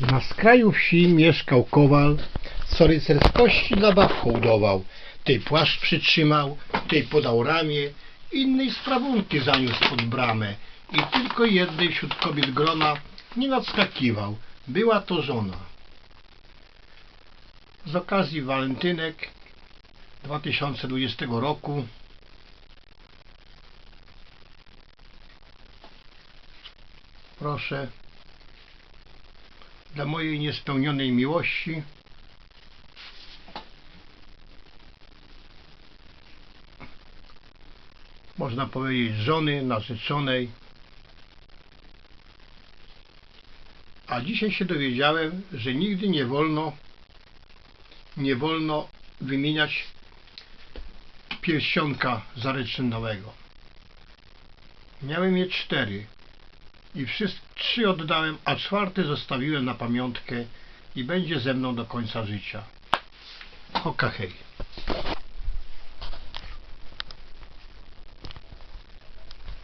Na skraju wsi mieszkał kowal, co rycerskości dla bab hołdował. Tej płaszcz przytrzymał, tej podał ramię, innej sprawunki zaniósł pod bramę i tylko jednej wśród kobiet grona nie nadskakiwał. Była to żona. Z okazji walentynek 2020 roku proszę dla mojej niespełnionej miłości. Można powiedzieć żony, narzeczonej. A dzisiaj się dowiedziałem, że nigdy nie wolno nie wolno wymieniać pierścionka zaręczynowego. Miałem je cztery i wszystkie trzy oddałem, a czwarty zostawiłem na pamiątkę i będzie ze mną do końca życia. Hoka hej.